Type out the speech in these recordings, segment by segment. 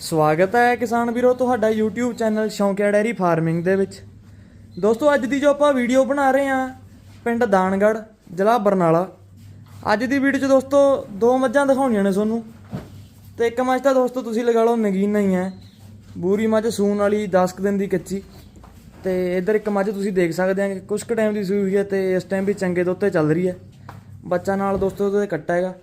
ਸਵਾਗਤ ਹੈ ਕਿਸਾਨ ਵੀਰੋ, ਤੁਹਾਡਾ YouTube channel Shaunkiya dairy farming ਦੇ ਵਿੱਚ। ਦੋਸਤੋ, ਅੱਜ ਦੀ ਜੋ ਆਪਾਂ ਵੀਡੀਓ ਬਣਾ ਰਹੇ ਹਾਂ, ਪਿੰਡ ਦਾਨਗੜ ਜ਼ਿਲ੍ਹਾ ਬਰਨਾਲਾ। ਅੱਜ ਦੀ ਵੀਡੀਓ 'ਚ ਦੋਸਤੋ, ਦੋ ਮੱਝਾਂ ਦਿਖਾਉਣੀਆਂ ਨੇ ਤੁਹਾਨੂੰ। ਤੇ ਇੱਕ ਮੱਝ ਤਾਂ ਦੋਸਤੋ, ਤੁਸੀਂ ਲਗਾ ਲਓ, ਨਗੀਨ ਹੀ ਹੈ। ਬੂਰੀ ਮੱਝ ਸੂਣ ਵਾਲੀ 10 ਕੁ ਦਿਨ ਦੀ ਕੱਚੀ। ਤੇ ਇੱਧਰ ਇੱਕ ਮੱਝ ਤੁਸੀਂ ਦੇਖ ਸਕਦੇ ਆ ਕਿ ਕੁਝ ਕੁ ਟਾਈਮ ਦੀ ਸੂਈ ਹੋਈ ਹੈ ਤੇ ਇਸ ਟਾਈਮ ਵੀ ਚੰਗੇ ਦੁੱਧ ਤੇ ਚੱਲ ਰਹੀ ਹੈ। ਬੱਚਾ ਨਾਲ ਦੋਸਤੋ, ਉਹਦੇ ਕੱਟਾ ਹੈਗਾ।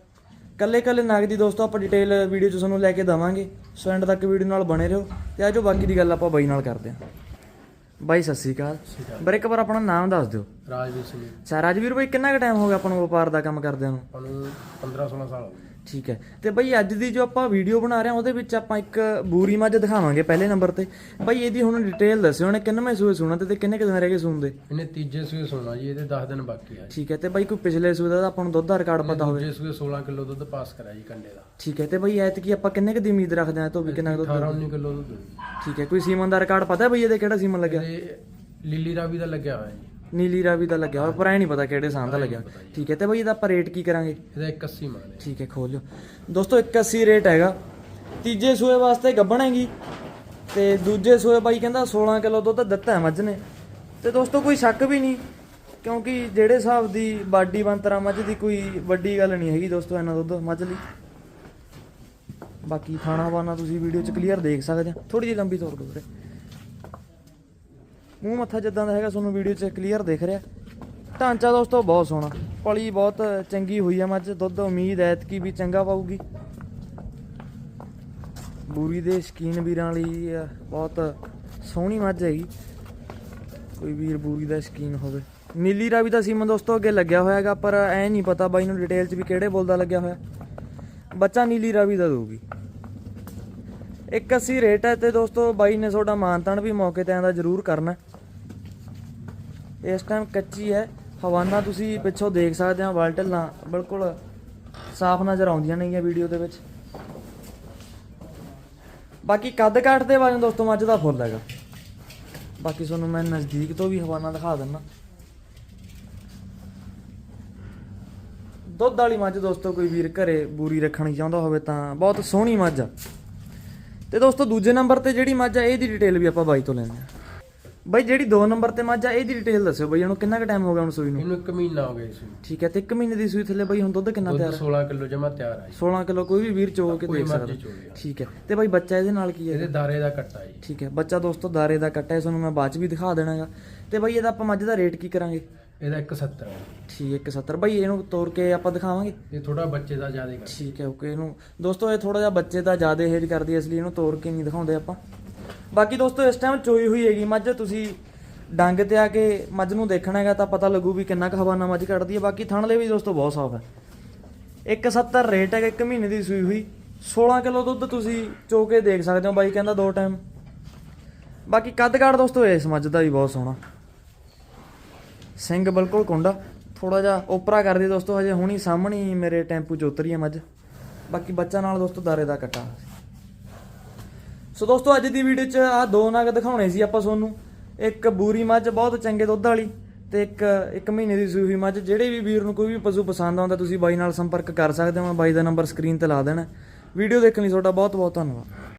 ਕੱਲੇ ਕੱਲੇ ਨਗ ਦੀ ਦੋਸਤੋ ਆਪਾਂ ਡਿਟੇਲ ਵੀਡੀਓ 'ਚ ਤੁਹਾਨੂੰ ਲੈ ਕੇ ਦਵਾਂਗੇ। ਸੋ ਐਂਡ ਤੱਕ ਵੀਡੀਓ ਨਾਲ ਬਣੇ ਰਹੋ ਤੇ ਆਜੋ ਬਾਕੀ ਦੀ ਗੱਲ ਆਪਾਂ ਬਾਈ ਨਾਲ ਕਰਦੇ ਹਾਂ। ਬਾਈ ਸਤਿ ਸ਼੍ਰੀ ਅਕਾਲ। ਬਰ ਇੱਕ ਵਾਰ ਆਪਣਾ ਨਾਮ ਦੱਸ ਦਿਓ। ਰਾਜਵੀਰ ਸਿੰਘ। ਅੱਛਾ ਰਾਜਵੀਰ ਬਾਈ ਕਿੰਨਾ ਕੁ ਟਾਈਮ ਹੋ ਗਿਆ ਆਪਾਂ ਨੂੰ ਵਪਾਰ ਦਾ ਕੰਮ ਕਰਦਿਆਂ ਨੂੰ? ਆਪਾਂ ਨੂੰ 15 16 ਸਾਲ ਹੋ ਗਏ। ਠੀਕ ਹੈ। ਤੇ ਬਾਈ ਅੱਜ ਦੀ ਜੋ ਆਪਾਂ ਵੀਡੀਓ ਬਣਾ ਰਹੇ ਹਾਂ ਉਹਦੇ ਵਿੱਚ ਆਪਾਂ ਇੱਕ ਬੂਰੀ ਮੱਝ ਦਿਖਾਵਾਂਗੇ ਪਹਿਲੇ ਨੰਬਰ ਤੇ। ਬਾਈ ਇਹਦੀ ਹੁਣ ਡਿਟੇਲ ਦੱਸਿਓ ਉਹਨੇ ਕਿੰਨਵੇਂ ਸੂਏ ਸੁਣਾ ਤੇ ਤੇ ਕਿੰਨੇ ਕੁ ਦਿਨ ਰਹਿ ਗਏ ਸੂਣ ਦੇ? ਇਹਨੇ ਤੀਜੇ ਸੂਏ ਸੋਣਾ ਜੀ ਇਹਦੇ 10 ਦਿਨ ਬਾਕੀ ਆ ਜੀ। ਠੀਕ ਹੈ ਤੇ ਬਾਈ ਕੋਈ ਪਿਛਲੇ ਸੂਏ ਦਾ ਤਾਂ ਆਪਾਂ ਨੂੰ ਦੁੱਧ ਦਾ ਰਿਕਾਰਡ ਪਤਾ ਹੋਵੇ। ਦੂਜੇ ਸੂਏ 16 ਕਿਲੋ ਦੁੱਧ ਪਾਸ ਕਰਿਆ ਜੀ ਕੰਡੇ ਦਾ। ਠੀਕ ਹੈ ਤੇ ਬਾਈ ਐਤਕੀ ਆਪਾਂ ਕਿੰਨੇ ਕੁ ਦੀ ਉਮੀਦ ਰੱਖਦੇ ਹਾਂ ਤੋਂ ਵੀ ਕਿੰਨਾ ਕੁ ਦੁੱਧ 18 19 ਕਿਲੋ ਦੁੱਧ। ਠੀਕ ਹੈ ਕੋਈ ਸੀਮਨ ਦਾ ਰਿਕਾਰਡ ਪਤਾ ਬਈ ਇਹਦੇ ਕਿਹੜਾ ਸੀਮਨ ਲੱਗਿਆ? ਇਹਦੇ ਲੀਲੀ ਰਾਵੀ ਦਾ ਲੱਗਿਆ ਹੋਇਆ ਜੀ। ਨੀਲੀ ਰਾਵੀ ਦਾ ਲੱਗਿਆ ਹੋਇਆ ਪਰ ਐ ਨਹੀਂ ਪਤਾ ਕਿਹੜੇ ਸਾਂ ਦਾ ਲੱਗਿਆ। ਠੀਕ ਹੈ ਤੇ ਬਈ ਇਹਦਾ ਆਪਾਂ ਰੇਟ ਕੀ ਕਰਾਂਗੇ? ਇਹਦਾ 81 ਮਾਨ ਹੈ। ਠੀਕ ਹੈ ਖੋਲਿਓ ਦੋਸਤੋ 81 ਰੇਟ ਹੈਗਾ। ਤੀਜੇ ਸੂਏ ਵਾਸਤੇ ਗੱਬਣ ਹੈਗੀ। ਤੇ ਦੂਜੇ ਸੂਏ ਬਾਈ ਕਹਿੰਦਾ 16 ਕਿਲੋ ਦੁੱਧ ਦਿੱਤਾ ਹੈ ਮੱਝ ਨੇ। ਤੇ ਦੋਸਤੋ ਕੋਈ ਸ਼ੱਕ ਵੀ ਨਹੀਂ ਕਿਉਂਕਿ ਜਿਹੜੇ ਹਿਸਾਬ ਦੀ ਬਾਡੀ ਬੰਤਰਾ ਮੱਝ ਦੀ ਕੋਈ ਵੱਡੀ ਗੱਲ ਨਹੀਂ ਹੈਗੀ ਦੋਸਤੋ ਇਹਨਾਂ ਦੁੱਧ ਮੱਝ ਲਈ। ਬਾਕੀ ਖਾਣਾ ਬਾਨਾ ਤੁਸੀਂ ਵੀਡੀਓ 'ਚ ਕਲੀਅਰ ਦੇਖ ਸਕਦੇ ਆ ਥੋੜੀ ਜਿਹੀ ਲੰਬੀ ਤੋਰ ਦੋ ਵੀਰੇ। ਮੂੰਹ ਮੱਥਾ ਜਿੱਦਾਂ ਦਾ ਹੈਗਾ, ਤੁਹਾਨੂੰ ਵੀਡੀਓ 'ਚ ਕਲੀਅਰ ਦਿਖ ਰਿਹਾ। ਢਾਂਚਾ ਦੋਸਤੋ, ਬਹੁਤ ਸੋਹਣਾ। ਪਲੀ ਬਹੁਤ ਚੰਗੀ ਹੋਈ ਹੈ ਮੱਝ। ਦੁੱਧ ਉਮੀਦ ਹੈ ਕਿ ਵੀ ਚੰਗਾ ਪਾਊਗੀ। ਬੂਰੀ ਦੇ ਸ਼ਕੀਨ ਵੀਰਾਂ ਲਈ ਬਹੁਤ ਸੋਹਣੀ ਮੱਝ ਹੈਗੀ। ਕੋਈ ਵੀਰ ਬੂਰੀ ਦਾ ਸ਼ਕੀਨ ਹੋਵੇ। ਨੀਲੀ ਰਾਵੀ ਦਾ ਸੀਮਨ ਦੋਸਤੋ, ਅੱਗੇ ਲੱਗਿਆ ਹੋਇਆ ਹੈਗਾ, ਪਰ ਐ ਨਹੀਂ ਪਤਾ ਬਾਈ ਨੂੰ ਡਿਟੇਲ 'ਚ ਵੀ ਕਿਹੜੇ ਬੋਲਦਾ ਲੱਗਿਆ ਹੋਇਆ। ਬੱਚਾ ਨੀਲੀ ਰਾਵੀ ਦਾ ਦਊਗੀ। 81 ਰੇਟ ਹੈ ਤੇ ਦੋਸਤੋ ਬਾਈ ਨੇ ਤੁਹਾਡਾ ਮਾਨਤਾਨ ਵੀ ਮੌਕੇ ਤੇ ਆਂਦਾ ਜ਼ਰੂਰ ਕਰਨਾ। ਇਸ ਟਾਈਮ ਕੱਚੀ ਹੈ, ਹਵਾਨਾ ਤੁਸੀਂ ਪਿੱਛੋਂ ਦੇਖ ਸਕਦੇ ਹੋ ਵਾਲਟਲਾਂ ਬਿਲਕੁਲ ਸਾਫ਼ ਨਜ਼ਰ ਆਉਂਦੀਆਂ ਨੇਗੀਆਂ ਵੀਡੀਓ ਦੇ ਵਿੱਚ। ਬਾਕੀ ਕੱਦ ਕਾਠ ਦੇ ਬਾਰੇ ਦੋਸਤੋ ਮੱਝ ਦਾ ਫੁੱਲ ਹੈਗਾ। ਬਾਕੀ ਤੁਹਾਨੂੰ ਮੈਂ ਨਜ਼ਦੀਕ ਤੋਂ ਵੀ ਹਵਾਨਾ ਦਿਖਾ ਦਿੰਨਾ ਦੁੱਧ ਵਾਲੀ ਮੱਝ ਦੋਸਤੋ ਕੋਈ ਵੀਰ ਘਰੇ ਬੂਰੀ ਰੱਖਣੀ ਚਾਹੁੰਦਾ ਹੋਵੇ ਤਾਂ ਬਹੁਤ ਸੋਹਣੀ ਮੱਝ ਆ। ਤੇ ਦੋਸਤੋ ਦੂਜੇ ਨੰਬਰ ਤੇ ਜਿਹੜੀ ਮੱਝ ਆ ਇਹਦੀ ਡਿਟੇਲ ਵੀ ਆਪਾਂ ਬਾਈ ਤੋਂ ਲੈਂਦੇ ਆ ਬਾਈ ਜਿਹੜੀ 2 ਨੰਬਰ ਤੇ ਮੱਝ ਆ ਇਹਦੀ ਡਿਟੇਲ ਦੱਸਿਓ ਬਾਈ ਇਹਨੂੰ ਕਿੰਨਾ ਕੁ ਟਾਈਮ ਹੋ ਗਿਆ ਹੁਣ ਸੂਈ ਨੂੰ? ਇਹਨੂੰ 1 ਮਹੀਨਾ ਹੋ ਗਿਆ ਇਸ ਨੂੰ। ਠੀਕ ਹੈ ਤੇ 1 ਮਹੀਨੇ ਦੀ ਸੂਈ ਥੱਲੇ ਬਾਈ ਹੁਣ ਦੁੱਧ ਕਿੰਨਾ ਦੁੱਧ ਤਿਆਰ ਹੈ? 16 ਕਿਲੋ ਜਮਾ ਤਿਆਰ ਆ ਜੀ। 16 ਕਿਲੋ ਕੋਈ ਵੀ ਵੀਰ ਚੋ ਕੇ ਕੋਈ ਦੇਖ ਮਰਜ਼ੀ ਸਕਦਾ। ਚੋਲੇ ਠੀਕ ਹੈ ਤੇ ਬਾਈ ਬੱਚਾ ਇਹਦੇ ਨਾਲ ਕੀ ਹੈ? ਇਹਦੇ ਦਾਰੇ ਦਾ ਕੱਟਾ ਜੀ। ਠੀਕ ਹੈ ਬੱਚਾ ਦੋਸਤੋ ਦਾਰੇ ਦਾ ਕੱਟਾ ਹੈ ਤੁਹਾਨੂੰ ਮੈਂ ਬਾਅਦ ਚ ਵੀ ਦਿਖਾ ਦੇਣਾਗਾ। ਤੇ ਬਾਈ ਇਹਦਾ ਆਪਾਂ ਮੱਝ ਦਾ ਰੇਟ ਕੀ ਕਰਾਂਗੇ? ਇਹਦਾ 170 ਹੈ ਠੀਕ ਹੈ 170 ਬਾਈ ਇਹਨੂੰ ਤੋੜ ਕੇ ਆਪਾਂ ਦਿਖਾਵਾਂਗੇ? ਇਹ ਥੋੜਾ ਬੱਚੇ ਦਾ ਜ਼ਿਆਦਾ ਕਰ। ਠੀਕ ਹੈ ਓਕੇ ਇਹਨੂੰ। ਦੋਸਤੋ ਇਹ ਥੋੜਾ ਜਿਹਾ ਬੱਚੇ ਦਾ ਜ਼ਿਆਦਾ ਹੇਜ ਕਰਦੀ ਹੈ ਇਸ ਲਈ ਇਹਨੂੰ ਤੋੜ ਕੇ ਨਹੀਂ ਦਿਖਾਉਂਦੇ ਆਪਾਂ। ਬਾਕੀ ਦੋਸਤੋ ਇਸ ਟਾਈਮ ਚੋਈ ਹੋਈ ਹੈਗੀ। ਮੱਝ ਤੁਸੀਂ ਡੰਗ ਤੇ ਆ ਕੇ ਮੱਝ ਨੂੰ ਦੇਖਣਾ ਹੈਗਾ ਤਾਂ ਪਤਾ ਲੱਗੂ ਵੀ ਕਿੰਨਾ ਕੁ ਹਵਾਨਾ ਮੱਝ ਕੱਢਦੀ ਹੈ। ਬਾਕੀ ਥਣ ਦੇ ਵੀ ਦੋਸਤੋ ਬਹੁਤ ਸਾਫ਼ ਹੈ। 170 ਰੇਟ ਹੈਗਾ 1 ਮਹੀਨੇ ਦੀ ਸੂਈ ਹੋਈ। 16 ਕਿਲੋ ਦੁੱਧ ਤੁਸੀਂ ਚੋ ਕੇ ਦੇਖ ਸਕਦੇ ਹੋ ਬਾਈ ਕਹਿੰਦਾ ਦੋ ਟਾਈਮ ਬਾਕੀ ਕੱਦ ਕਾਠ ਦੋਸਤੋ ਇਸ ਮੱਝ ਦਾ ਵੀ ਬਹੁਤ ਸੋਹਣਾ। ਸਿੰਘ ਬਿਲਕੁਲ ਕੁੰਡਾ। ਥੋੜਾ ਜਿਹਾ ਓਪਰਾ ਕਰਦੀ ਦੋਸਤੋ, ਹਜੇ ਹੁਣੀ ਸਾਹਮਣੇ ਹੀ ਮੇਰੇ ਟੈਂਪੂ ਚ ਉਤਰੀ ਹੈ ਮੱਝ। ਬਾਕੀ ਬੱਚਾ ਨਾਲ ਦੋਸਤੋ ਦਾਰੇ ਦਾ ਕੱਟਾ। ਸੋ ਦੋਸਤੋ, ਅੱਜ ਦੀ ਵੀਡੀਓ 'ਚ ਆ ਦੋ ਨਗ ਦਿਖਾਉਣੇ ਸੀ ਆਪਾਂ ਤੁਹਾਨੂੰ ਇੱਕ ਬੂਰੀ ਮੱਝ, ਬਹੁਤ ਚੰਗੇ ਦੁੱਧ ਵਾਲੀ ਤੇ ਇੱਕ ਇੱਕ ਮਹੀਨੇ ਦੀ ਸੂਈ ਮੱਝ। ਜਿਹੜੇ ਵੀ ਵੀਰ ਨੂੰ ਕੋਈ ਵੀ ਪਸ਼ੂ ਪਸੰਦ ਆਉਂਦਾ, ਤੁਸੀਂ ਬਾਈ ਨਾਲ ਸੰਪਰਕ ਕਰ ਸਕਦੇ ਹੋ। ਮੈਂ ਬਾਈ ਦਾ ਨੰਬਰ ਸਕਰੀਨ ਤੇ ਲਾ ਦੇਣਾ। ਵੀਡੀਓ ਦੇਖਣ ਲਈ ਤੁਹਾਡਾ ਬਹੁਤ ਬਹੁਤ ਧੰਨਵਾਦ।